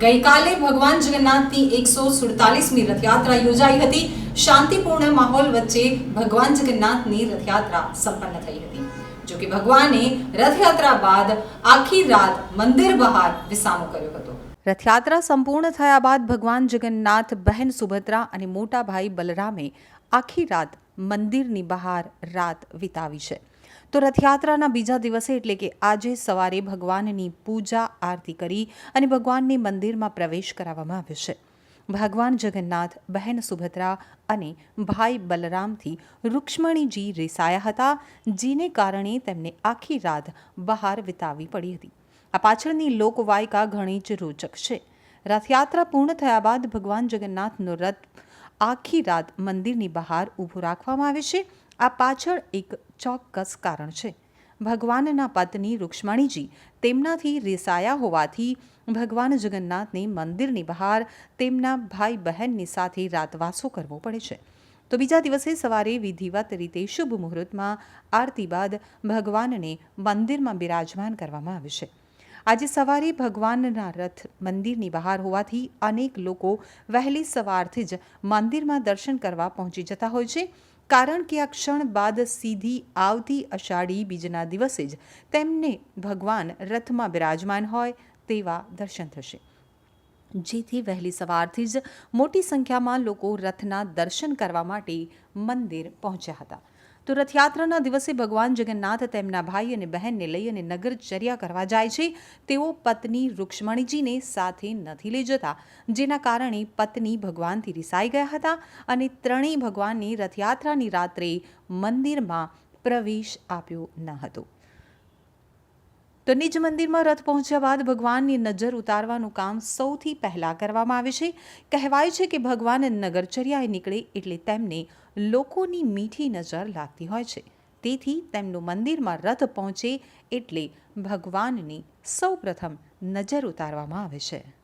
ગઈકાલે ભગવાન જગન્નાથની એકસો સુડતાલીસમી રથયાત્રા યોજાઈ હતી. શાંતિપૂર્ણ માહોલ વચ્ચે ભગવાન જગન્નાથની રથયાત્રા સંપન્ન થઈ હતી. જો કે ભગવાને રથયાત્રા બાદ આખી રાત મંદિર બહાર વિસામો કર્યો હતો. રથયાત્રા સંપૂર્ણ થયા બાદ ભગવાન જગન્નાથ, બહેન સુભદ્રા અને મોટા ભાઈ બલરામે આખી રાત મંદિરની બહાર રાત વિતાવી છે. તો રથયાત્રાના બીજા દિવસે એટલે કે આજે સવારે ભગવાનની પૂજા આરતી કરી અને ભગવાનને મંદિરમાં પ્રવેશ કરાવવામાં આવ્યો છે. ભગવાન જગન્નાથ, બહેન સુભદ્રા અને ભાઈ બલરામથી રૂક્ષ્મણીજી રેસાયા હતા, જેને કારણે તેમને આખી રાત બહાર વિતાવી પડી હતી. આ પાછળની લોકવાયકા ઘણી જ રોચક છે. રથયાત્રા પૂર્ણ થયા બાદ ભગવાન જગન્નાથનો રથ આખી રાત મંદિરની બહાર ઊભું રાખવામાં આવે છે. આ પાછળ એક ચોક્કસ કારણ છે. ભગવાનના પત્ની રૂક્ષ્મણીજી તેમનાથી રેસાયા હોવાથી ભગવાન જગન્નાથને મંદિરની બહાર તેમના ભાઈ બહેનની સાથે રાતવાસો કરવો પડે છે. તો બીજા દિવસે સવારે વિધિવત રીતે શુભ મુહૂર્તમાં આરતી બાદ ભગવાનને મંદિરમાં બિરાજમાન કરવામાં આવે છે. આજે સવારે ભગવાનના રથ મંદિરની બહાર હોવાથી અનેક લોકો વહેલી સવારથી જ મંદિરમાં દર્શન કરવા પહોંચી જતા હોય છે. કારણ કે આ ક્ષણ બાદ સીધી આવતી અષાઢી બીજના દિવસે જ તેમને ભગવાન રથમાં બિરાજમાન હોય તેવા દર્શન થશે. જેથી વહેલી સવારથી જ મોટી સંખ્યામાં લોકો રથના દર્શન કરવા માટે મંદિર પહોંચ્યા હતા. તો રથયાત્રાના દિવસે ભગવાન જગન્નાથ તેમના ભાઈ અને બહેનને લઈ અને નગરચર્યા કરવા જાય છે. તેઓ પત્ની રૂક્ષ્મણીજીને સાથે નથી લઈ જતા, જેના કારણે પત્ની ભગવાનથી રિસાઈ ગયા હતા અને ત્રણેય ભગવાનની રથયાત્રાની રાત્રે મંદિરમાં પ્રવેશ આપ્યો ન હતો. તો નિજ મંદિરમાં રથ પહોંચ્યા બાદ ભગવાનની નજર ઉતારવાનું કામ સૌથી પહેલાં કરવામાં આવે છે. કહેવાય છે કે ભગવાન નગરચર્યાએ નીકળે એટલે તેમને લોકોની મીઠી નજર લાગતી હોય છે. તેથી તેમનું મંદિરમાં રથ પહોંચે એટલે ભગવાનની સૌપ્રથમ નજર ઉતારવામાં આવે છે.